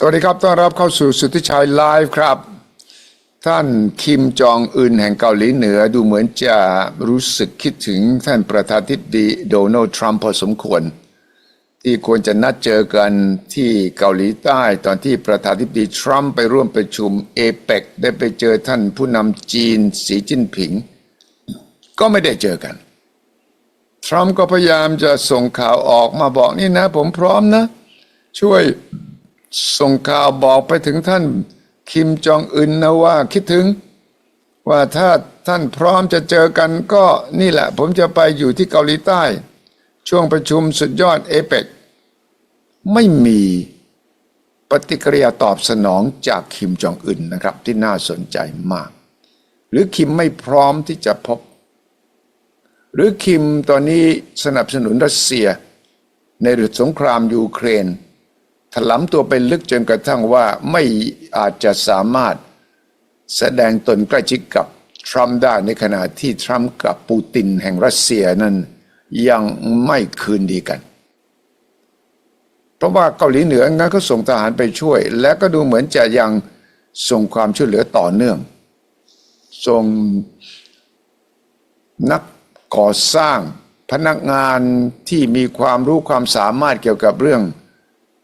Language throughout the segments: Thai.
สวัสดีครับ ต้อนรับเข้าสู่สุทธิชัยไลฟ์ครับ ท่านคิมจองอึนแห่งเกาหลีเหนือดูเหมือนจะรู้สึกคิดถึงท่านประธานาธิบดีโดนัลด์ทรัมป์พอสมควร ที่ควรจะนัดเจอกันที่เกาหลีใต้ตอนที่ประธานาธิบดีทรัมป์ไปร่วมประชุมเอเปกได้ไปเจอท่านผู้นำจีนสีจิ้นผิง ก็ไม่ได้เจอกัน ทรัมป์ก็พยายามจะส่งข่าวออกมาบอกนี่นะ ผมพร้อมนะ ช่วย ส่งข่าวบอกไปถึงท่านคิมจองอึนนะว่าคิดถึง ว่าถ้าท่านพร้อมจะเจอกันก็นี่แหละ ผมจะไปอยู่ที่เกาหลีใต้ ช่วงประชุมสุดยอดเอเปกไม่มีปฏิกิริยาตอบสนองจากคิมจองอึนนะครับ ที่น่าสนใจมาก หรือคิมไม่พร้อมที่จะพบ หรือคิมตอนนี้สนับสนุนรัสเซีย ในฤดูสงครามยูเครน ถลำตัวไปลึกจนกระทั่งว่าไม่อาจจะสามารถแสดงตนใกล้ชิดกับทรัมป์ได้ในขณะที่ทรัมป์กับปูตินแห่งรัสเซียนั้นยังไม่คืนดีกัน เพราะว่าเกาหลีเหนืองั้นก็ส่งทหารไปช่วย และก็ดูเหมือนจะยังส่งความช่วยเหลือต่อเนื่อง ส่งนักก่อสร้างพนักงานที่มีความรู้ความสามารถเกี่ยวกับเรื่อง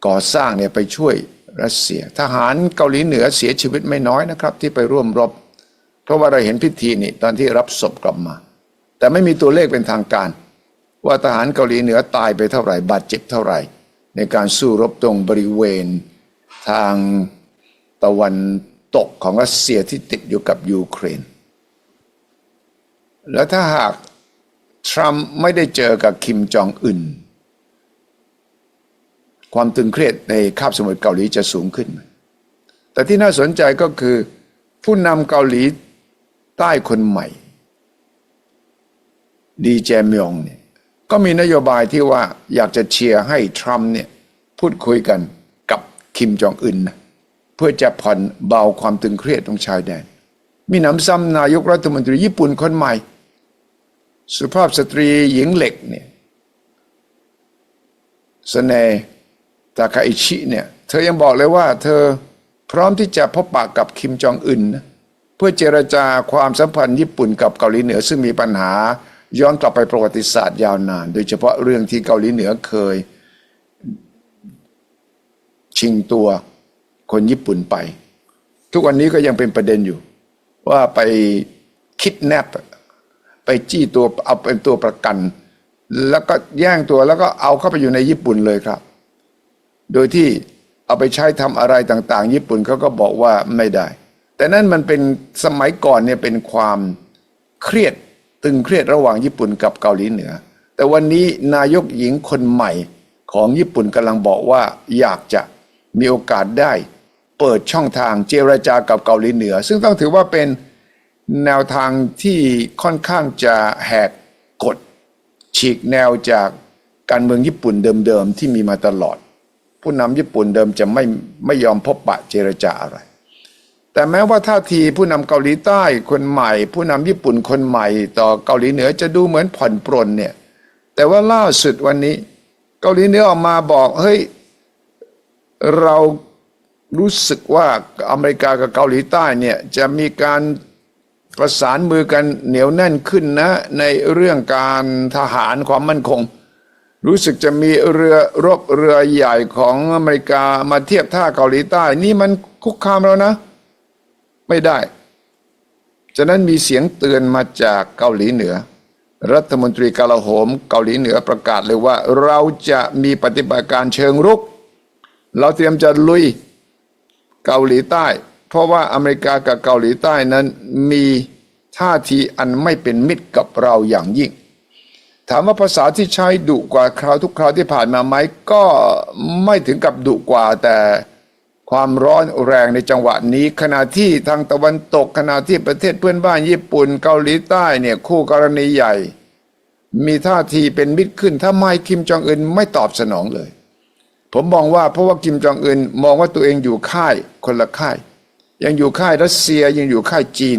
ก่อสร้างเนี่ยไปช่วยรัสเซีย ทหารเกาหลีเหนือเสียชีวิตไม่น้อยนะครับ ที่ไปร่วมรบ เพราะว่าเราเห็นพิธีนี่ตอนที่รับศพกลับมา แต่ไม่มีตัวเลขเป็นทางการ ว่าทหารเกาหลีเหนือตายไปเท่าไหร่บาดเจ็บเท่าไหร่ ในการสู้รบตรงบริเวณ ทางตะวันตกของรัสเซียที่ติดอยู่กับยูเครน แล้วถ้าหากทรัมป์ไม่ได้เจอกับคิมจองอึน ความตึงเครียดในคาบสมุทรเกาหลีจะสูงขึ้น แต่ที่น่าสนใจก็คือ ผู้นำเกาหลีใต้คนใหม่ ดีเจมยองเนี่ยก็มีนโยบายที่ว่าอยากจะเชียร์ให้ทรัมป์เนี่ยพูดคุยกันกับคิมจองอึนนะเพื่อจะผ่อนเบาความตึงเครียดตรงชายแดน มีหนำซ้ำนายกรัฐมนตรีญี่ปุ่นคนใหม่ สุภาพสตรีหญิงเหล็กเนี่ยสเน ตาคาอิชิเนี่ยเธอยังบอกเลยว่า เธอพร้อมที่จะพบปะกับคิมจองอึนนะเพื่อเจรจาความสัมพันธ์ญี่ปุ่นกับเกาหลีเหนือซึ่งมีปัญหาย้อนกลับไปประวัติศาสตร์ยาวนาน โดยเฉพาะเรื่องที่เกาหลีเหนือเคย ชิงตัวคนญี่ปุ่นไป ทุกวันนี้ก็ยังเป็นประเด็นอยู่ ว่าไปคิดแนบไปจี้ตัวเอาเป็นตัวประกัน แล้วก็แย่งตัวแล้วก็เอาเข้าไปอยู่ในญี่ปุ่นเลยครับ โดยที่เอาไปใช้ทำอะไรต่างๆ ญี่ปุ่นเขาก็บอกว่าไม่ได้ แต่นั่นมันเป็นสมัยก่อนเนี่ยเป็นความเครียดตึงเครียดระหว่างญี่ปุ่นกับเกาหลีเหนือ แต่วันนี้นายกหญิงคนใหม่ของญี่ปุ่นกำลังบอกว่าอยากจะมีโอกาสได้ เปิดช่องทางเจรจากับเกาหลีเหนือ ซึ่งต้องถือว่าเป็นแนวทางที่ค่อนข้างจะแหกกฎฉีกแนวจากการเมืองญี่ปุ่นเดิมๆที่มีมาตลอด ผู้นำญี่ปุ่นเดิมจะไม่ไม่ยอมพบปะเจรจาอะไร แต่แม้ว่าท่าทีผู้นำเกาหลีใต้คนใหม่ ผู้นำญี่ปุ่นคนใหม่ ต่อเกาหลีเหนือจะดูเหมือนผ่อนปรนเนี่ยแต่ว่าล่าสุดวันนี้ เกาหลีเหนือออกมาบอกเฮ้ยเรารู้สึกว่าอเมริกากับเกาหลีใต้เนี่ยจะมีการประสานมือกันเหนียวแน่นขึ้นนะในเรื่องการทหารความมั่นคง รู้สึกจะมีเรือรบเรือใหญ่ของอเมริกามาเทียบท่าเกาหลีใต้ นี่มันคุกคามแล้วนะ ไม่ได้ ฉะนั้นมีเสียงเตือนมาจากเกาหลีเหนือ รัฐมนตรีกลาโหมเกาหลีเหนือประกาศเลยว่า เราจะมีปฏิบัติการเชิงรุก เราเตรียมจะลุยเกาหลีใต้ เพราะว่าอเมริกากับเกาหลีใต้นั้นมีท่าทีอันไม่เป็นมิตรกับเราอย่างยิ่ง ถามว่าภาษาที่ใช้ดุกว่าคราวทุกคราวที่ผ่านมาไหมก็ไม่ถึงกับดุกว่าแต่ความร้อนแรงในจังหวะนี้ ขณะที่ทางตะวันตกขณะที่ประเทศเพื่อนบ้านญี่ปุ่นเกาหลีใต้เนี่ยคู่กรณีใหญ่ มีท่าทีเป็นมิตรขึ้นถ้าไม่คิมจองอึนไม่ตอบสนองเลย ผมมองว่าเพราะว่ากิมจองอึนมองว่าตัวเองอยู่ค่ายคนละค่าย ยังอยู่ค่ายรัสเซียยังอยู่ค่ายจีน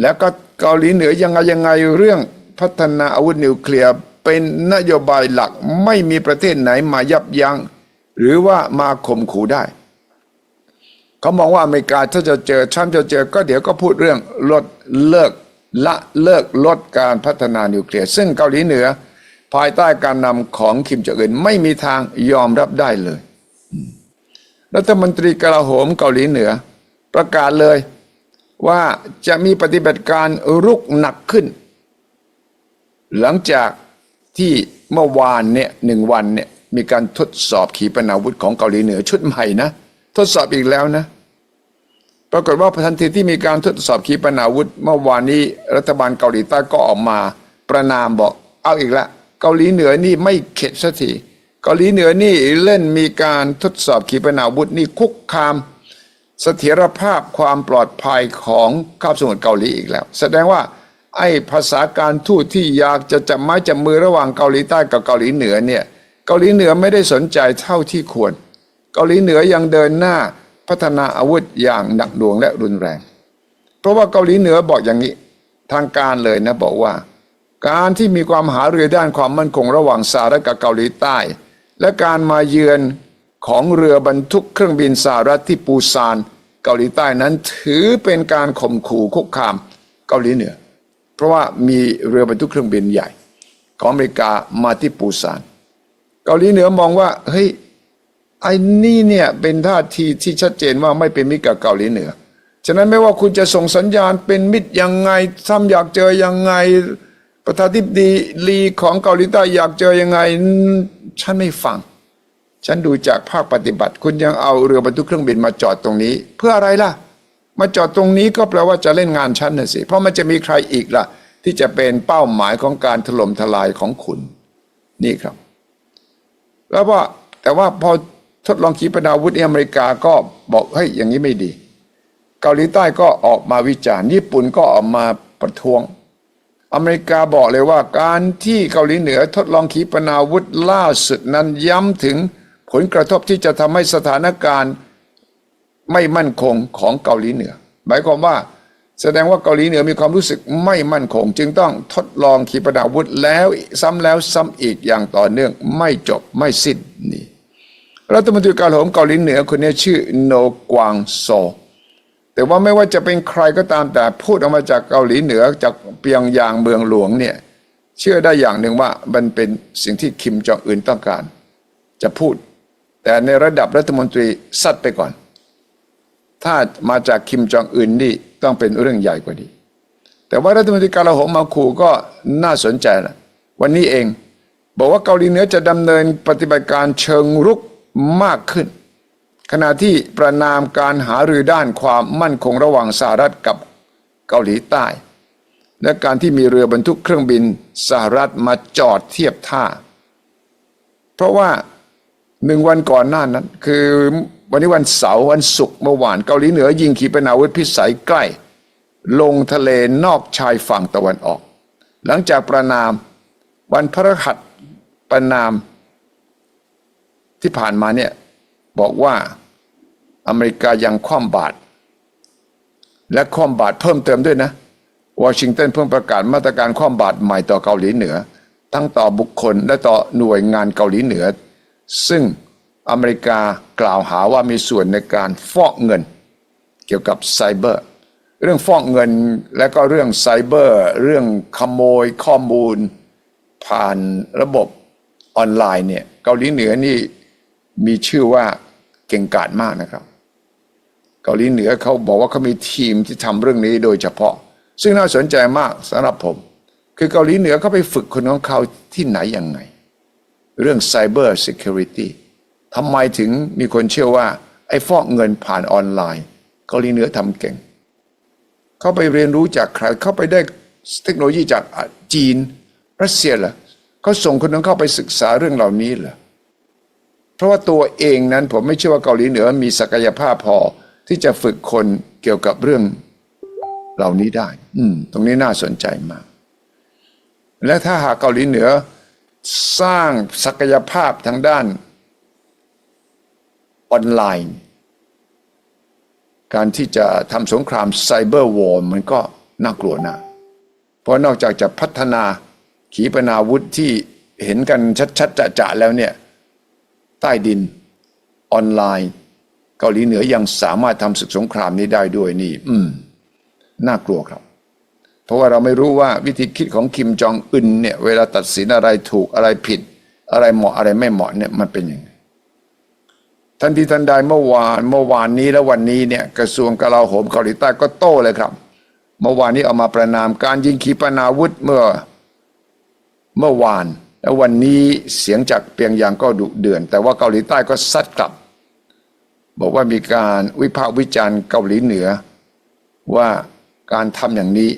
แล้วก็เกาหลีเหนือยังไงยังไงเรื่อง พัฒนาอาวุธนิวเคลียร์เป็นนโยบายหลักไม่มีประเทศไหนมายับยัง้ง หรือว่ามาข่มขู่ได้ เขามองว่าอเมริกาถ้าจะเจอทรัมป์จะเจอ ก็เดี๋ยวก็พูดเรื่องลดเลิกละเลิกลดการพัฒนานิวเคลียร์ ซึ่งเกาหลีเหนือ ภายใต้การนำของคิมจองอึนไม่มีทางยอมรับได้เลย รัฐมนตรีกลาโหมเกาหลีเหนือ ประกาศเลยว่าจะมีปฏิบัติการรุกหนักขึ้น หลังจากที่เมื่อวานเนี่ยหนึ่งวันเนี่ยมีการทดสอบขีปนาวุธของเกาหลีเหนือชุดใหม่นะ ทดสอบอีกแล้วนะ ปรากฏว่าทันทีที่มีการทดสอบขีปนาวุธ เมื่อวานนี้รัฐบาลเกาหลีใต้ก็ออกมา ประนามบอกเอาอีกแล้วเกาหลีเหนือนี่ไม่เข็ดสักทีเกาหลีเหนือนี่เล่นมีการทดสอบขีปนาวุธนี่คุกคามเสถียรภาพความปลอดภัยของคาบสมุทรเกาหลีอีกแล้ว แสดงว่า ไอ้ภาษาการทูตที่อยากจะจับไม้จับมือระหว่างเกาหลีใต้กับเกาหลีเหนือเนี่ยเกาหลีเหนือไม่ได้สนใจเท่าที่ควร เกาหลีเหนือยังเดินหน้าพัฒนาอาวุธอย่างหนักหน่วงและรุนแรง เพราะว่าเกาหลีเหนือบอกอย่างนี้ทางการเลยนะบอกว่า การที่มีความหาเรือด้านความมั่นคงระหว่างสหรัฐกับเกาหลีใต้ และการมาเยือนของเรือบรรทุกเครื่องบินสหรัฐที่ปูซานเกาหลีใต้นั้นถือเป็นการข่มขู่คุกคามเกาหลีเหนือ เพราะว่ามีเรือบรรทุกเครื่องบินใหญ่ ของอเมริกามาที่ปูซานเกาหลีเหนือมองว่าเฮ้ยไอ้นี่เนี่ยเป็นท่าทีที่ชัดเจนว่าไม่เป็นมิตรกับเกาหลีเหนือ ฉะนั้นไม่ว่าคุณจะส่งสัญญาณเป็นมิตรยังไงซ้ำอยากเจอยังไง ประธานาธิบดีลีของเกาหลีใต้อยากเจอยังไง ฉันไม่ฟัง ฉันดูจากภาคปฏิบัติ คุณยังเอาเรือบรรทุกเครื่องบินมาจอดตรงนี้ เพื่ออะไรล่ะ มาจอดตรงนี้ก็แปลว่าจะเล่นงานฉันน่ะสิ เพราะมันจะมีใครอีกล่ะ ที่จะเป็นเป้าหมายของการถล่มทลายของคุณ นี่ครับ แล้วว่าแต่ว่าพอทดลองขีปนาวุธในอเมริกาก็บอกเฮ้ยอย่างนี้ไม่ดี เกาหลีใต้ก็ออกมาวิจารณ์ญี่ปุ่นก็ออกมาประท้วง อเมริกาบอกเลยว่าการที่เกาหลีเหนือทดลองขีปนาวุธล่าสุดนั้นย้ำถึงผลกระทบที่จะทำให้สถานการณ์ ไม่มั่นคงของเกาหลีเหนือ หมายความว่า แสดงว่าเกาหลีเหนือมีความรู้สึกไม่มั่นคง จึงต้องทดลองขีปนาวุธแล้วซ้ำแล้วซ้ำอีกอย่างต่อเนื่องไม่จบไม่สิ้นนี่รัฐมนตรีกาโหมเกาหลีเหนือคนนี้ชื่อโนกวางโซแต่ว่าไม่ว่าจะเป็นใครก็ตามแต่พูดออกมาจากเกาหลีเหนือจากเปียงยางเมืองหลวงเนี่ยเชื่อได้อย่างหนึ่งว่ามันเป็นสิ่งที่คิมจองอึนต้องการ จะพูด แต่ในระดับรัฐมนตรีซัดไปก่อน ถ้ามาจากคิมจองอึนนี่ต้องเป็นเรื่องใหญ่กว่านี้ แต่ว่ารัฐมนตรีกลาโหมมาขู่ก็น่าสนใจนะวันนี้เอง บอกว่าเกาหลีเหนือจะดำเนินปฏิบัติการเชิงรุกมากขึ้น ขณะที่ประนามการหารือด้านความมั่นคงระหว่างสหรัฐกับเกาหลีใต้ และการที่มีเรือบรรทุกเครื่องบินสหรัฐมาจอดเทียบท่า เพราะว่าหนึ่งวันก่อนหน้านั้นคือ วันนี้วันเสาร์วันศุกร์เมื่อวานเกาหลีเหนือยิงขีปนาวุธพิสัยใกล้ ลงทะเลนอกชายฝั่งตะวันออก หลังจากประนามวันพฤหัสประนามที่ผ่านมาเนี่ยบอกว่าอเมริกายังคว่ำบาตรและคว่ำบาตรเพิ่มเติมด้วยนะวอชิงตันเพิ่งประกาศมาตรการคว่ำบาตรใหม่ต่อเกาหลีเหนือ ทั้งต่อบุคคลและต่อหน่วยงานเกาหลีเหนือ ซึ่ง อเมริกากล่าวหาว่ามีส่วนในการฟอกเงิน เกี่ยวกับไซเบอร์ เรื่องฟอกเงินและก็เรื่องไซเบอร์ เรื่องขโมยข้อมูล ผ่านระบบออนไลน์เนี่ยเกาหลีเหนือนี่มีชื่อว่าเก่งกาจมากนะครับ เกาหลีเหนือเขาบอกว่าเขามีทีมที่ทำเรื่องนี้โดยเฉพาะ ซึ่งน่าสนใจมากสำหรับผม คือเกาหลีเหนือเขาไปฝึกคนของเขาที่ไหนยังไง เรื่อง Cyber Security ทำไมถึงมีคนเชื่อว่า ไอ้ฟอกเงินผ่านออนไลน์เกาหลีเหนือทำเก่ง เขาไปเรียนรู้จากใครเขาไปได้เทคโนโลยีจากจีน รัสเซียเหรอเขาส่งคนของเข้าไปศึกษาเรื่องเหล่านี้เหรอเพราะว่าตัวเองนั้นผมไม่เชื่อว่าเกาหลีเหนือมีศักยภาพพอที่จะฝึกคนเกี่ยวกับเรื่องเหล่านี้ได้ อืม ตรงนี้น่าสนใจมาก และถ้าหากเกาหลีเหนือสร้างศักยภาพทางด้าน ออนไลน์ การที่จะทำสงครามไซเบอร์วอร์มันก็น่ากลัวนะ เพราะนอกจากจะพัฒนาขีปนาวุธที่เห็นกันชัดๆจะๆแล้วเนี่ยใต้ดินออนไลน์ เกาหลีเหนือยังสามารถทำศึกสงครามนี้ได้ด้วยนี่ อืม น่ากลัวครับ เพราะว่าเราไม่รู้ว่าวิธีคิดของคิมจองอึนเนี่ย เวลาตัดสินอะไรถูกอะไรผิด อะไรเหมาะอะไรไม่เหมาะเนี่ยมันเป็นยังไง ทันทีทันใดเมื่อวานเมื่อวานนี้และวันนี้เนี่ยกระทรวงกลาโหมเกาหลีใต้ก็โต้เลยครับ เมื่อวานนี้เอามาประนามการยิงขีปนาวุธเมื่อเมื่อวาน และวันนี้เสียงจากเปียงยางก็ดุเดือน แต่ว่าเกาหลีใต้ก็ซัดกลับ บอกว่ามีการวิพากษ์วิจารณ์เกาหลีเหนือ ว่าการทำอย่างนี้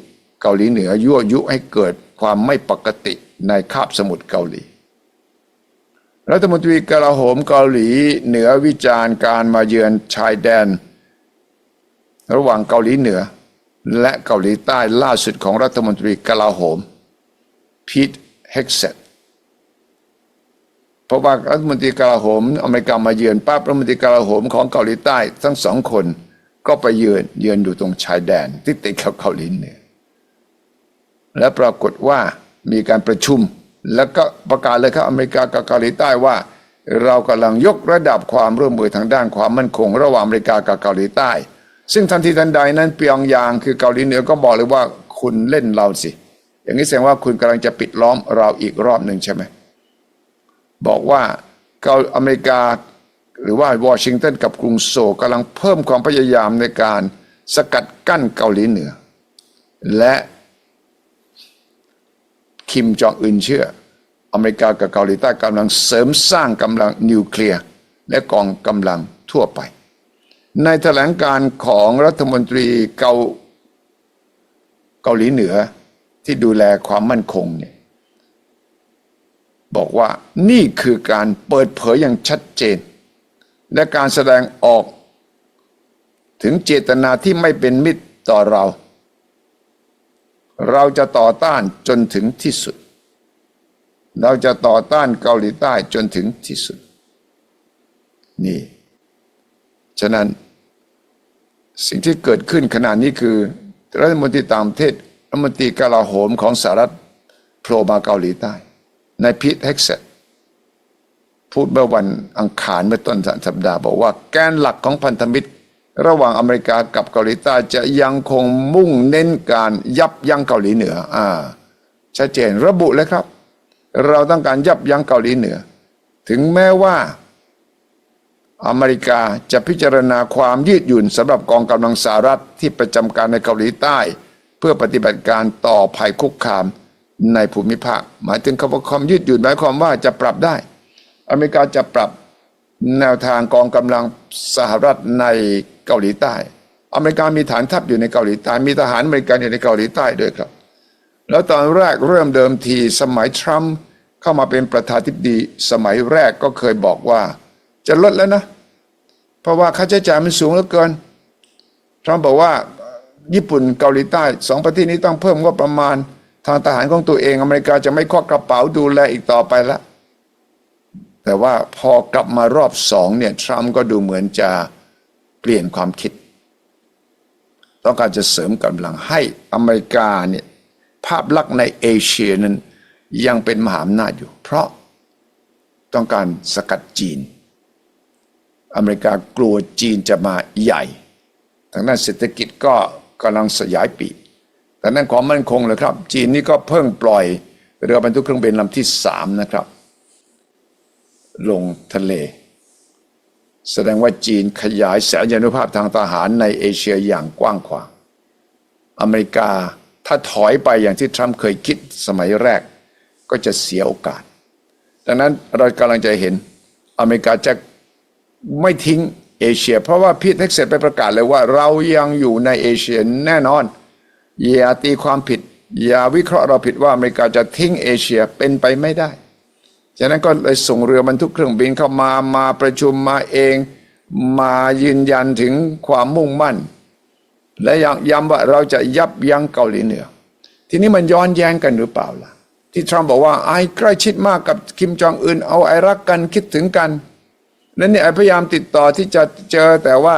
เกาหลีเหนือยั่วยุให้เกิดความไม่ปกติในคาบสมุทรเกาหลี รัฐมนตรีกลาโหมเกาหลีเหนือวิจารณ์การมาเยือนชายแดน ระหว่างเกาหลีเหนือ และเกาหลีใต้ล่าสุดของรัฐมนตรีกลาโหมพีทเฮกเซตเพราะว่ารัฐมนตรีกลาโหมอเมริกามาเยือนปั๊บรัฐมนตรีกลาโหมของเกาหลีใต้ทั้งสองคนก็ไปเยือนเยือนอยู่ตรงชายแดนที่ติดกับเกาหลีเหนือและปรากฏว่ามีการประชุม แล้วก็ประกาศเลยครับอเมริกากับเกาหลีใต้ว่า เรากำลังยกระดับความร่วมมือทางด้านความมั่นคง ระหว่างอเมริกากับเกาหลีใต้ ซึ่งทันทีทันใดนั้นเปียงยางคือเกาหลีเหนือก็บอกเลยว่าคุณเล่นเราสิ อย่างนี้แสดงว่าคุณกำลังจะปิดล้อมเราอีกรอบหนึ่งใช่ไหมบอกว่าเกาอเมริกาหรือว่าวอชิงตันกับกรุงโซลกำลังเพิ่มความพยายามในการสกัดกั้นเกาหลีเหนือ และ คิมจองอึนเชื่อ อเมริกากับเกาหลีใต้กำลังเสริมสร้างกำลังนิวเคลียร์และกองกำลังทั่วไป ในแถลงการของรัฐมนตรีเกาเกาหลีเหนือที่ดูแลความมั่นคงเนี่ยบอกว่านี่คือการเปิดเผยอย่างชัดเจน และการแสดงออกถึงเจตนาที่ไม่เป็นมิตรต่อเรา เราจะต่อต้านจนถึงที่สุด เราจะต่อต้านเกาหลีใต้จนถึงที่สุด นี่ ฉะนั้นสิ่งที่เกิดขึ้นขณะนี้คือ รัฐมนตรีต่างประเทศรัฐมนตรีกลาโหมของสหรัฐโผล่มาเกาหลีใต้นายพีทเฮกเซตพูดเมื่อวันอังคารเมื่อต้นสัปดาห์บอกว่าแกนหลักของพันธมิตร ระหว่างอเมริกากับเกาหลีใต้จะยังคงมุ่งเน้นการยับยั้งเกาหลีเหนือ อ่า ชัดเจนระบุเลยครับ เราต้องการยับยั้งเกาหลีเหนือ ถึงแม้ว่า อเมริกาจะพิจารณาความยืดหยุ่นสำหรับกองกำลังสหรัฐที่ประจำการในเกาหลีใต้ เพื่อปฏิบัติการต่อภัยคุกคามในภูมิภาค หมายถึงคำว่าความยืดหยุ่นหมายความว่าจะปรับได้ อเมริกาจะปรับ แนวทางกองกำลังสหรัฐในเกาหลีใต้ อเมริกามีฐานทัพอยู่ในเกาหลีใต้ มีทหารอเมริกันอยู่ในเกาหลีใต้ด้วยครับ แล้วตอนแรกเริ่มเดิมทีสมัยทรัมป์เข้ามาเป็นประธานาธิบดีสมัยแรกก็เคยบอกว่า จะลดแล้วนะ เพราะว่าค่าใช้จ่ายมันสูงเหลือเกิน ทรัมป์บอกว่าญี่ปุ่นเกาหลีใต้สองประเทศนี้ต้องเพิ่มงบประมาณ ทางทหารของตัวเองอเมริกาจะไม่ควักกระเป๋าดูแลอีกต่อไปละ แต่ว่าพอกลับมารอบสองเนี่ยทรัมป์ก็ดูเหมือนจะเปลี่ยนความคิด ต้องการจะเสริมกำลังให้อเมริกาเนี่ยภาพลักษณ์ในเอเชียนั้นยังเป็นมหาอำนาจอยู่ เพราะต้องการสกัดจีน อเมริกากลัวจีนจะมาใหญ่ ทางด้านเศรษฐกิจก็กำลังสยายปีกทางด้านความมั่นคงเลยครับ จีนนี่ก็เพิ่งปล่อยเรือบรรทุกเครื่องบินลำที่สามนะครับ ลงทะเล แสดงว่าจีนขยายแสนยานุภาพทางทหารในเอเชียอย่างกว้างขวาง อเมริกาถ้าถอยไปอย่างที่ทรัมป์เคยคิดสมัยแรก ก็จะเสียโอกาส ดังนั้นเรากำลังจะเห็นอเมริกาจะไม่ทิ้งเอเชีย เพราะว่าพีทเท็กเซตไปประกาศเลยว่าเรายังอยู่ในเอเชียแน่นอน อย่าตีความผิด อย่าวิเคราะห์เราผิดว่าอเมริกาจะทิ้งเอเชียเป็นไปไม่ได้ ฉะนั้นก็เลยส่งเรือบรรทุกเครื่องบินเข้ามามาประชุมมาเอง มายืนยันถึงความมุ่งมั่น และยังย้ำว่าเราจะยับยั้งเกาหลีเหนือ ทีนี้มันย้อนแย้งกันหรือเปล่าล่ะ ที่ทรัมป์บอกว่าไอ้ใกล้ชิดมากกับคิมจองอึนเอาไอ้รักกันคิดถึงกันนั้นเนี่ยไอ้พยายามติดต่อที่จะเจอแต่ว่า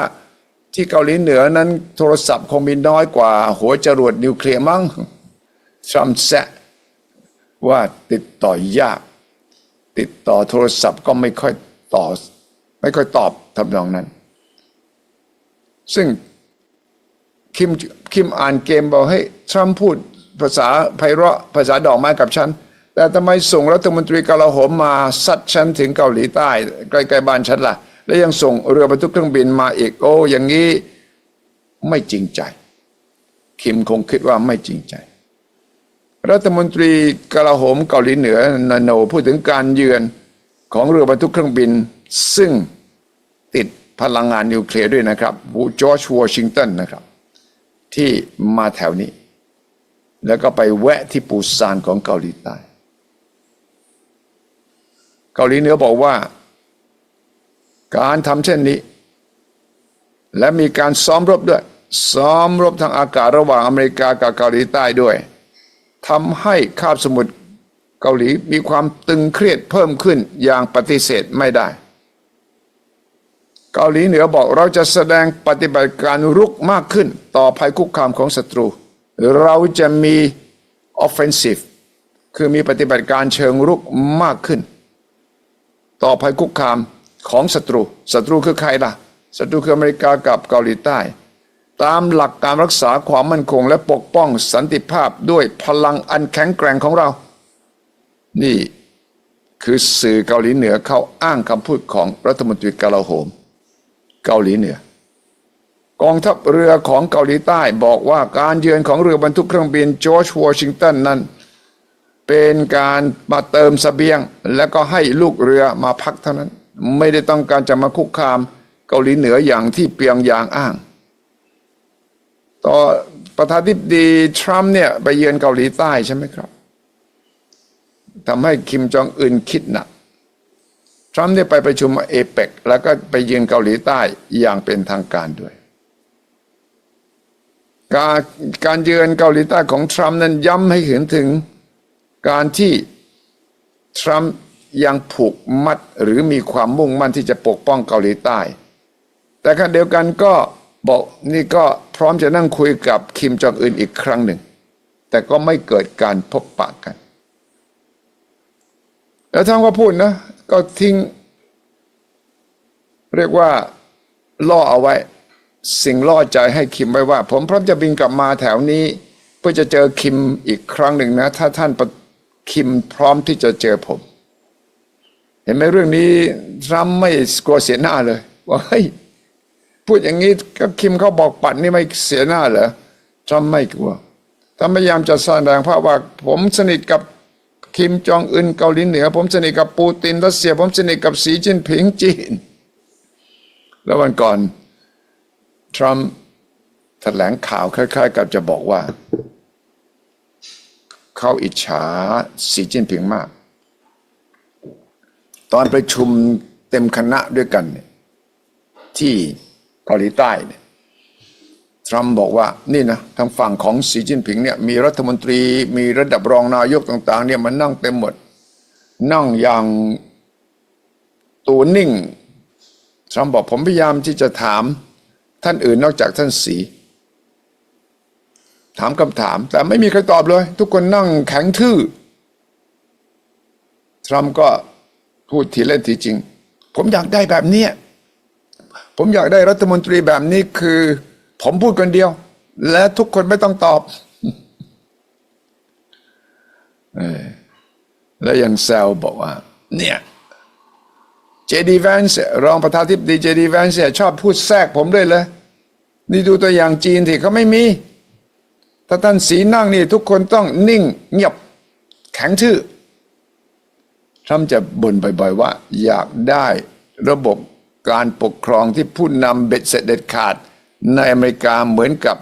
ที่เกาหลีเหนือนั้นโทรศัพท์คงมีน้อยกว่า หัวจรวดนิวเคลียร์มั้งทรัมป์แซะว่าติดต่อยาก ติดต่อโทรศัพท์ก็ไม่ค่อยต่อ ไม่ค่อยตอบทำนองนั้น ซึ่งคิมคิมอ่านเกมบอกให้ทรัมพูดภาษาไพเราะภาษาดอกไม้กับฉัน แต่ทำไมส่งรัฐมนตรีกลาโหมมาซัดฉันถึงเกาหลีใต้ใกล้ๆบ้านฉันล่ะ แล้วยังส่งเรือบรรทุกเครื่องบินมาอีกโอ้อย่างนี้ไม่จริงใจ คิมคงคิดว่าไม่จริงใจ รัฐมนตรีกลาโหมเกาหลีเหนือนาโนพูดถึงการเยือนของเรือบรรทุกเครื่องบิน ซึ่งติดพลังงานนิวเคลียร์ด้วยนะครับจอร์จวอชิงตันนะครับ ที่มาแถวนี้ แล้วก็ไปแวะที่ปูซานของเกาหลีใต้ เกาหลีเหนือบอกว่า การทำเช่นนี้ และมีการซ้อมรบด้วย ซ้อมรบทางอากาศระหว่างอเมริกากับเกาหลีใต้ด้วย ทำให้คาบสมุทรเกาหลีมีความตึงเครียดเพิ่มขึ้นอย่างปฏิเสธไม่ได้ เกาหลีเหนือบอกเราจะแสดงปฏิบัติการรุกมากขึ้นต่อภัยคุกคามของศัตรู เราจะมี offensive คือมีปฏิบัติการเชิงรุกมากขึ้น ต่อภัยคุกคามของศัตรูศัตรูคือใครล่ะศัตรูคืออเมริกากับเกาหลีใต้ ตามหลักการรักษาความมั่นคงและปกป้องสันติภาพด้วยพลังอันแข็งแกร่งของเรา นี่คือสื่อเกาหลีเหนือเข้าอ้างคำพูดของรัฐมนตรีกลาโหม เกาหลีเหนือ กองทัพเรือของเกาหลีใต้บอกว่าการเยือนของเรือบรรทุกเครื่องบินจอร์จวอชิงตันนั้น เป็นการมาเติมสเสบียง แล้วก็ให้ลูกเรือมาพักเท่านั้น ไม่ได้ต้องการจะมาคุกคามเกาหลีเหนืออย่างที่เปียงยางอ้าง ต่อประธานาธิบดีทรัมป์เนี่ยไปเยือนเกาหลีใต้ใช่ไหมครับทำให้คิมจองอึนคิดหนักทรัมป์เนี่ยไปประชุมเอเปกแล้วก็ไปเยือนเกาหลีใต้อย่างเป็นทางการด้วย การการเยือนเกาหลีใต้ของทรัมป์นั้นย้ำให้เห็นถึงการที่ทรัมป์ยังผูกมัดหรือมีความมุ่งมั่นที่จะปกป้องเกาหลีใต้ แต่ขณะเดียวกันก็ บอกนี่ก็พร้อมจะนั่งคุยกับคิมจองอึนอีกครั้งหนึ่ง แต่ก็ไม่เกิดการพบปะกัน แล้วท่านก็พูดนะ ก็ทิ้ง เรียกว่าล่อเอาไว้ สิ่งล่อใจให้คิมไว้ว่า ผมพร้อมจะบินกลับมาแถวนี้ เพื่อจะเจอคิมอีกครั้งหนึ่งนะ ถ้าท่านคิมพร้อมที่จะเจอผม เห็นไหมเรื่องนี้ทรัมป์ไม่กลัวเสียหน้าเลยว่าเฮ้ย พูดอย่างนี้ก็คิมเขาบอกปัดนี่ไม่เสียหน้าเหรอทรัมไม่กลัวถ้าพยายามจะแสดงภาพว่า ผมสนิทกับคิมจองอึนเกาหลีเหนือ ผมสนิทกับปูตินรัสเซีย ผมสนิทกับสีจิ้นผิงจีน แล้ววันก่อน ทรัมป์แถลงข่าวคล้ายๆ กับจะบอกว่า เขาอิจฉาสีจิ้นผิงมาก ตอนประชุมเต็มคณะด้วยกันที่ เกาหลีใต้เนี่ยทรัมป์บอกว่านี่นะทางฝั่งของสีจิ้นผิงเนี่ยมีรัฐมนตรีมีระดับรองนายกต่าง ๆ เนี่ยมันนั่งเต็มหมด นั่งอย่างตัวนิ่งทรัมป์บอกผมพยายามที่จะถามท่านอื่นนอกจากท่านสีถามคำถาม แต่ไม่มีใครตอบเลย ทุกคนนั่งแข็งทื่อทรัมป์ก็พูดทีเล่นทีจริง ผมอยากได้แบบเนี้ย ผมอยากได้รัฐมนตรีแบบนี้คือ ผมพูดคนเดียว และทุกคนไม่ต้องตอบอแล้วยังแซวบอกว่า เนี่ยเจดีแวนส์รองประธานทิบดีเจดีแวนส์ชอบพูดแทรกผมด้วยเลย นี่ดูตัวอย่างจีนที่เขาไม่มี ถ้าท่านสีนั่งนี่ทุกคนต้องนิ่งเงียบแข็งชื่อทรัมจะบ่นบ่อยๆว่า อยากได้ระบบ การปกครองที่ผู้นำเบ็ดเสร็จเด็ดขาด ในอเมริกาเหมือนกับ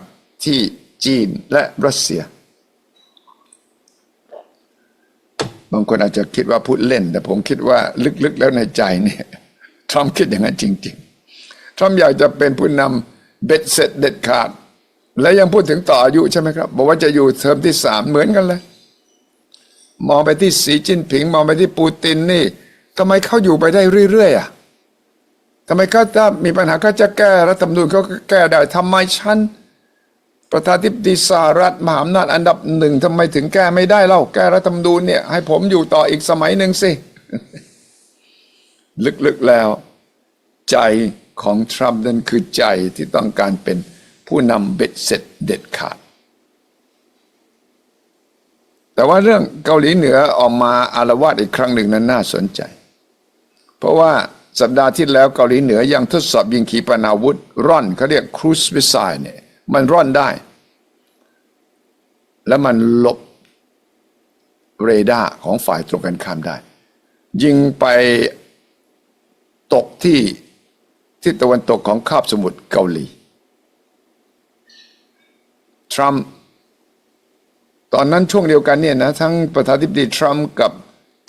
ที่จีนและรัสเซีย บางคนอาจจะคิดว่าพูดเล่น แต่ผมคิดว่าลึกๆแล้วในใจเนี่ยทรัมป์คิดอย่างนั้นจริง ๆ ทรัมป์อยากจะเป็นผู้นำเบ็ดเสร็จเด็ดขาด และยังพูดถึงต่ออายุใช่ไหมครับ บอกว่าจะอยู่เทอมที่สามเหมือนกันเลย มองไปที่สีจิ้นผิง มองไปที่ปูตินนี่ทำไมเขาอยู่ไปได้เรื่อยๆอะ ทำไมเขาถ้ามีปัญหาเขาจะแก้รัฐธรรมนูญเขาก็แก้ได้ทำไมฉันประธานาธิบดีสหรัฐมหาอำนาจอันดับหนึ่งทำไมถึงแก้ไม่ได้เล่าแก้รัฐธรรมนูญเนี่ยให้ผมอยู่ต่ออีกสมัยหนึ่งสิ ลึกๆแล้ว ใจของทรัมป์นั้นคือใจที่ต้องการเป็นผู้นำเบ็ดเสร็จเด็ดขาด แต่ว่าเรื่องเกาหลีเหนือออกมาอารวาสอีกครั้งหนึ่งนั้นน่าสนใจ เพราะว่า สัปดาห์ที่แล้วเกาหลีเหนือยังทดสอบยิงขีปนาวุธ ร่อนเขาเรียกครูซมิสไซเนี่ยมันร่อนได้ แล้วมันหลบเรดาร์ของฝ่ายตรงกันข้ามได้ ยิงไปตกที่ที่ตะวันตกของคาบสมุทรเกาหลี ทรัมป์ตอนนั้นช่วงเดียวกันเนี่ยนะทั้งประธานาธิบดีทรัมป์กับ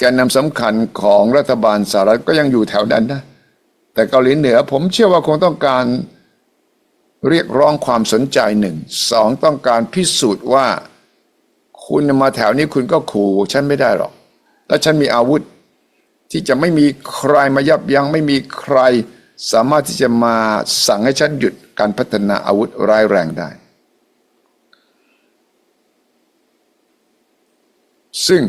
กนนำสำคัญของรัฐบาลสหรัฐก็ยังอยู่แถวนั้นนะ แต่เกาหลีเหนือผมเชื่อว่าคงต้องการเรียกร้องความสนใจหนึ่งสองต้องการพิสูจน์ว่า คุณมาแถวนี้คุณก็ขู่ฉันไม่ได้หรอก และฉันมีอาวุธ ที่จะไม่มีใครมายับยั้งไม่มีใคร สามารถที่จะมาสั่งให้ฉันหยุดการพัฒนาอาวุธร้ายแรงได้ ซึ่ง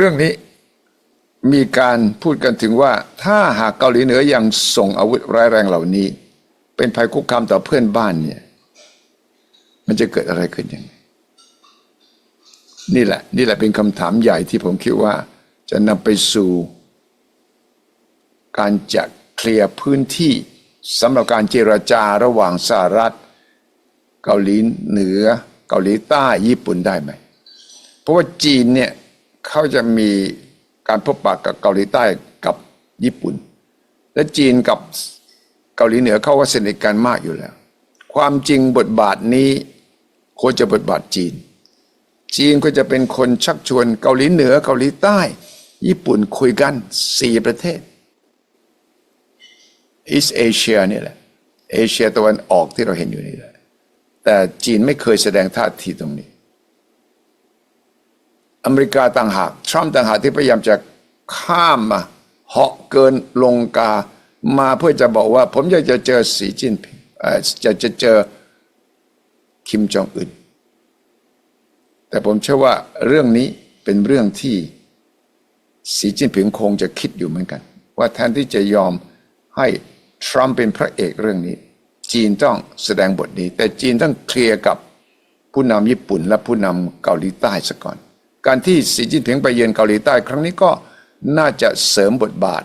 เรื่องนี้มีการพูดกันถึงว่า ถ้าหากเกาหลีเหนือยังส่งอาวุธร้ายแรงเหล่านี้ เป็นภัยคุกคามต่อเพื่อนบ้านเนี่ย มันจะเกิดอะไรขึ้นยังไงนี่แหละ นี่แหละเป็นคำถามใหญ่ที่ผมคิดว่า จะนำไปสู่ การจัดเคลียร์พื้นที่สำหรับการเจรจาระหว่างสหรัฐ เกาหลีเหนือ เกาหลีใต้ญี่ปุ่นได้ไหม เพราะว่าจีนเนี่ย เขาจะมีการพบปะกับเกาหลีใต้กับญี่ปุ่น และจีนกับเกาหลีเหนือเขาว่าสนิทกันมากอยู่แล้ว ความจริงบทบาทนี้ควรจะบทบาทจีน จีนก็จะเป็นคนชักชวนเกาหลีเหนือเกาหลีใต้ ญี่ปุ่นคุยกันสี่ประเทศ East Asia นี่แหละเอเชียตะวันออกที่เราเห็นอยู่นี่แหละแต่จีนไม่เคยแสดงท่าทีตรงนี้ อเมริกาต่างหาก ทรัมป์ต่างหากที่พยายามจะข้ามมาเหาะเกินลงกามาเพื่อจะบอกว่า ผมอยากจะเจอสีจิ้นผิงจะจะเจอคิมจองอึนแต่ผมเชื่อว่าเรื่องนี้เป็นเรื่องที่สีจิ้นผิงคงจะคิดอยู่เหมือนกัน ว่าแทนที่จะยอมให้ทรัมป์เป็นพระเอกเรื่องนี้ จีนต้องแสดงบทนี้ แต่จีนต้องเคลียร์กับผู้นำญี่ปุ่นและผู้นำเกาหลีใต้ซะก่อน การที่สีจิ้นผิงไปเยือนเกาหลีใต้ ครั้งนี้ก็น่าจะเสริมบทบาท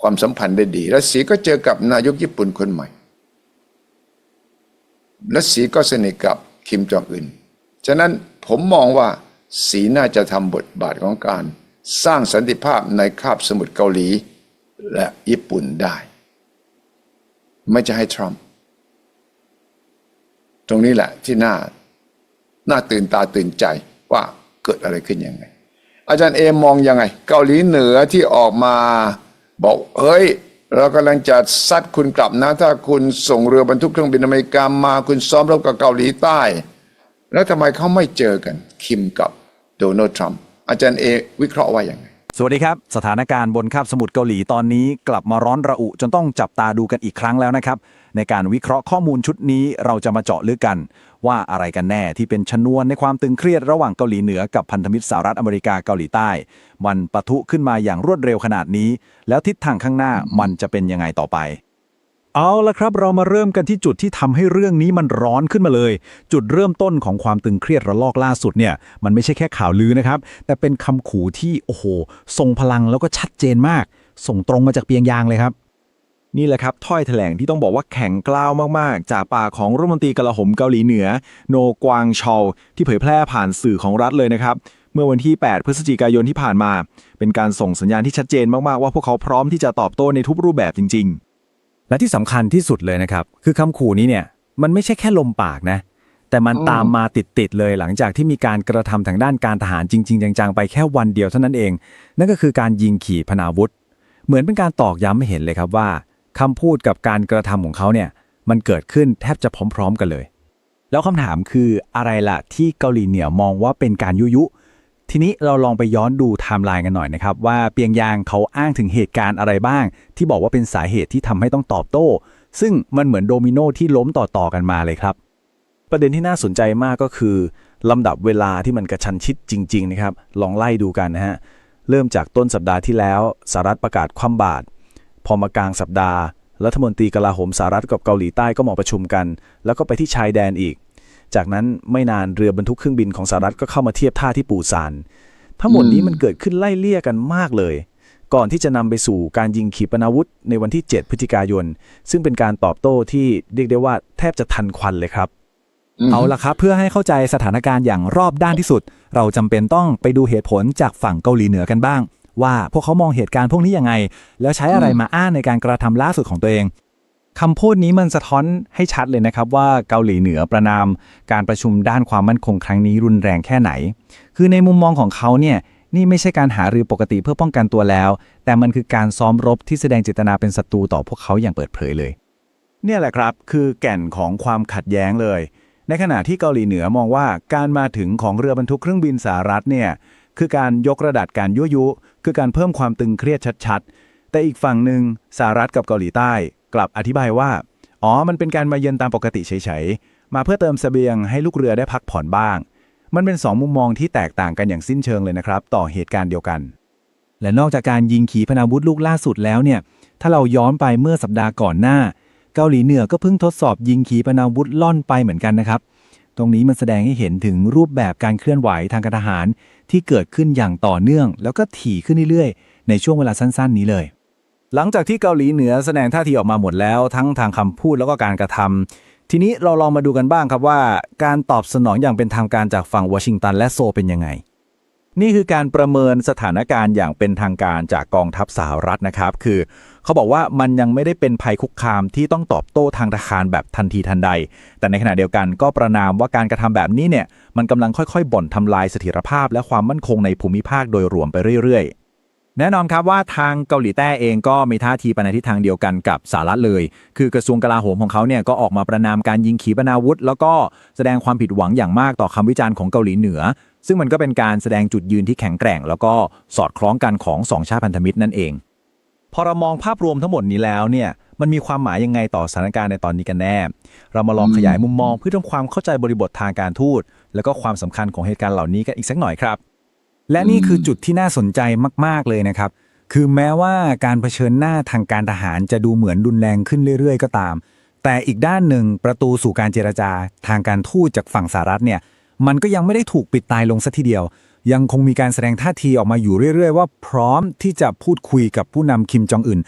ความสัมพันธ์ได้ดีและสีก็เจอกับนายกญี่ปุ่นคนใหม่และสีก็สนิทกับคิมจองอึนฉะนั้นผมมองว่าสีน่าจะทำบทบาทของการสร้างสันติภาพในคาบสมุทรเกาหลีและญี่ปุ่นได้ ไม่จะให้ทรัมป์ตรงนี้แหละที่น่า น่าตื่นตาตื่นใจว่า เกิดอะไรขึ้นยังไง อาจารย์เอมองยังไง เกาหลีเหนือที่ออกมาบอกเฮ้ย เรากำลังจะซัดคุณกลับนะ ถ้าคุณส่งเรือบรรทุกเครื่องบินอเมริกามาคุณซ้อมรบกับเกาหลีใต้ แล้วทำไมเขาไม่เจอกัน คิมกับโดนัลด์ทรัมป์อาจารย์เอวิเคราะห์ว่าอย่างไงสวัสดีครับ สถานการณ์บนคาบสมุทรเกาหลีตอนนี้กลับมาร้อนระอุ จนต้องจับตาดูกันอีกครั้งแล้วนะครับ ในการวิเคราะห์ข้อมูลชุดนี้เราจะมาเจาะลึกกัน ว่าอะไรกันแน่ที่เป็นชนวนในความตึงเครียดระหว่างเกาหลีเหนือกับพันธมิตรสหรัฐอเมริกาเกาหลีใต้ มันปะทุขึ้นมาอย่างรวดเร็วขนาดนี้ แล้วทิศทางข้างหน้ามันจะเป็นยังไงต่อไปเอาละครับเรามาเริ่มกันที่จุดที่ทำให้เรื่องนี้มันร้อนขึ้นมาเลย จุดเริ่มต้นของความตึงเครียดระลอกล่าสุดเนี่ย มันไม่ใช่แค่ข่าวลือนะครับ แต่เป็นคำขู่ที่โอ้โหทรงพลังแล้วก็ชัดเจนมาก ส่งตรงมาจากเปียงยางเลยครับ นี่แหละครับถ้อยแถลงที่ต้องบอกว่าแข็งกล้าวมากๆ จากปากของรัฐมนตรีกลาโหมเกาหลีเหนือ โนกวางชอลที่เผยแพร่ผ่านสื่อของรัฐเลยนะครับ เมื่อวันที่ 8 พฤศจิกายนที่ผ่านมา เป็นการส่งสัญญาณที่ชัดเจนมากๆ ว่าพวกเขาพร้อมที่จะตอบโต้ในทุกรูปแบบจริง ๆ และที่สำคัญที่สุดเลยนะครับ คือคำขู่นี้เนี่ยมันไม่ใช่แค่ลมปากนะ แต่มันตามมาติดๆเลยหลังจากที่มีการกระทำทางด้านการทหารจริง ๆ จังๆไปแค่วันเดียวเท่านั้นเอง นั่นก็คือการยิงขี่พนาวุธ เหมือนเป็นการตอกย้ำให้เห็นเลยครับว่า คำพูดกับการกระทำของเขาเนี่ยมันเกิดขึ้นแทบจะพร้อม ๆ กันเลย แล้วคำถามคืออะไรล่ะที่เกาหลีเหนือมองว่าเป็นการยุยุ ทีนี้เราลองไปย้อนดูไทม์ไลน์กันหน่อยนะครับ ว่าเปียงยางเขาอ้างถึงเหตุการณ์อะไรบ้าง ที่บอกว่าเป็นสาเหตุที่ทำให้ต้องตอบโต้ ซึ่งมันเหมือนโดมิโนที่ล้มต่อๆกันมาเลยครับ ประเด็นที่น่าสนใจมากก็คือลำดับเวลาที่มันกระชันชิดจริง ๆ นะครับ ลองไล่ดูกันนะฮะเริ่มจากต้นสัปดาห์ที่แล้วสหรัฐประกาศคว่ำบาตร พอมากลางสัปดาห์ รัฐมนตรีกลาโหมสหรัฐกับเกาหลีใต้ก็มาประชุมกัน แล้วก็ไปที่ชายแดนอีก จากนั้นไม่นานเรือบรรทุกเครื่องบินของสหรัฐก็เข้ามาเทียบท่าที่ปูซาน ทั้งหมดนี้มันเกิดขึ้นไล่เลี่ยกันมากเลย ก่อนที่จะนำไปสู่การยิงขีปนาวุธในวันที่ 7 พฤศจิกายน ซึ่งเป็นการตอบโต้ที่เรียกได้ว่าแทบจะทันควันเลยครับเอาละครับ เพื่อให้เข้าใจสถานการณ์อย่างรอบด้านที่สุด เราจำเป็นต้องไปดูเหตุผลจากฝั่งเกาหลีเหนือกันบ้าง ว่าพวกเขามองเหตุการณ์พวกนี้ยังไง แล้วใช้อะไรมาอ้างในการกระทำล่าสุดของตัวเองคำพูดนี้มันสะท้อนให้ชัดเลยนะครับว่าเกาหลีเหนือประนามการประชุมด้านความมั่นคงครั้งนี้รุนแรงแค่ไหน คือในมุมมองของเขาเนี่ยนี่ไม่ใช่การหารือปกติเพื่อป้องกันตัวแล้ว แต่มันคือการซ้อมรบที่แสดงเจตนาเป็นศัตรูต่อพวกเขาอย่างเปิดเผยเลย เนี่ยแหละครับคือแก่นของความขัดแย้งเลย ในขณะที่เกาหลีเหนือมองว่าการมาถึงของเรือบรรทุกเครื่องบินสหรัฐเนี่ย คือการยกระดับการยั่วยุ คือการเพิ่มความตึงเครียดชัดๆ แต่อีกฝั่งหนึ่งสหรัฐกับเกาหลีใต้ กลับอธิบายว่า อ๋อ มันเป็นการมาเยือนตามปกติเฉยๆ มาเพื่อเติมเสบียงให้ลูกเรือได้พักผ่อนบ้าง มันเป็นสองมุมมองที่แตกต่างกันอย่างสิ้นเชิงเลยนะครับ ต่อเหตุการณ์เดียวกัน และนอกจากการยิงขีปนาวุธลูกล่าสุดแล้วเนี่ย ถ้าเราย้อนไปเมื่อสัปดาห์ก่อนหน้า เกาหลีเหนือก็เพิ่งทดสอบยิงขีปนาวุธล่อนไปเหมือนกันนะครับ ตรงนี้มันแสดงให้เห็นถึงรูปแบบการเคลื่อนไหวทางการทหาร ที่เกิดขึ้นอย่างต่อเนื่อง แล้วก็ถี่ขึ้นเรื่อยๆ ในช่วงเวลาสั้น ๆ นี้เลย หลังจากที่เกาหลีเหนือแสดงท่าทีออกมาหมดแล้ว ทั้งทางคำพูดแล้วก็การกระทำทีนี้เราลองมาดูกันบ้างครับว่า การตอบสนองอย่างเป็นทางการจากฝั่งวอชิงตันและโซเป็นยังไง นี่คือการประเมินสถานการณ์อย่างเป็นทางการจากกองทัพสหรัฐนะครับ คือเขาบอกว่ามันยังไม่ได้เป็นภัยคุกคามที่ต้องตอบโต้ทางทหารแบบทันทีทันใด แต่ในขณะเดียวกันก็ประนามว่าการกระทำแบบนี้เนี่ยมันกำลังค่อยๆ บ่อนทำลายเสถียรภาพ และความมั่นคงในภูมิภาคโดยรวมไปเรื่อย ๆแน่นอนครับว่าทางเกาหลีใต้เองก็มีท่าทีไปในทิศทางเดียวกันกับสหรัฐเลย คือกระทรวงกลาโหมของเขาเนี่ยก็ออกมาประนามการยิงขีปนาวุธ แล้วก็แสดงความผิดหวังอย่างมากต่อคำวิจารณ์ของเกาหลีเหนือ ซึ่งมันก็เป็นการแสดงจุดยืนที่แข็งแกร่ง แล้วก็สอดคล้องกันของสองชาติพันธมิตรนั่นเอง พอเรามองภาพรวมทั้งหมดนี้แล้วเนี่ยมันมีความหมายยังไงต่อสถานการณ์ในตอนนี้กันแน่ เรามาลองขยายมุมมองเพื่อทำความเข้าใจบริบททางการทูต แล้วก็ความสำคัญของเหตุการณ์เหล่านี้กันอีกสักหน่อยครับ และนี่คือจุดที่น่าสนใจมากๆเลยนะครับ คือแม้ว่าการเผชิญหน้าทางการทหารจะดูเหมือนรุนแรงขึ้นเรื่อย ๆ ก็ตาม แต่อีกด้านหนึ่งประตูสู่การเจรจาทางการทูตจากฝั่งสหรัฐเนี่ย มันก็ยังไม่ได้ถูกปิดตายลงสัทีเดียว ยังคงมีการแสดงท่าทีออกมาอยู่เรื่อย ๆ ว่าพร้อมที่จะพูดคุยกับผู้นำคิมจองอึน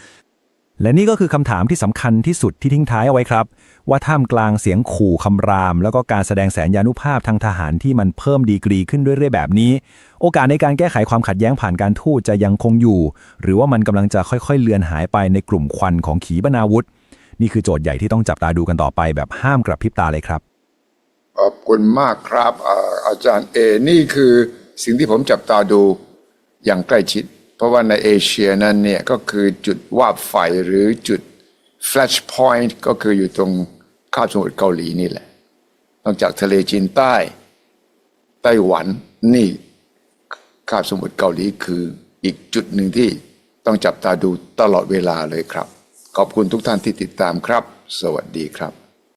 และนี่ก็คือคำถามที่สำคัญที่สุดที่ทิ้งท้ายเอาไว้ครับ ว่าท่ามกลางเสียงขู่คำราม แล้วก็การแสดงแสนยานุภาพทางทหารที่มันเพิ่มดีกรีขึ้นเรื่อยๆแบบนี้ โอกาสในการแก้ไขความขัดแย้งผ่านการทูตจะยังคงอยู่ หรือว่ามันกำลังจะค่อยๆ เลือนหายไปในกลุ่มควันของขีปนาวุธ นี่คือโจทย์ใหญ่ที่ต้องจับตาดูกันต่อไปแบบห้ามกระพริบตาเลยครับ ขอบคุณมากครับอาอาจารย์เอนี่คือสิ่งที่ผมจับตาดูอย่างใกล้ชิด เพราะว่าในเอเชียนั้นเนี่ยก็คือจุดวาบไฟหรือจุด flash point ก็คืออยู่ตรงคาบสมุทรเกาหลีนี่แหละ นอกจากทะเลจีนใต้ ไต้หวันนี่คาบสมุทรเกาหลีคืออีกจุดหนึ่งที่ต้องจับตาดูตลอดเวลาเลยครับ ขอบคุณทุกท่านที่ติดตามครับ สวัสดีครับ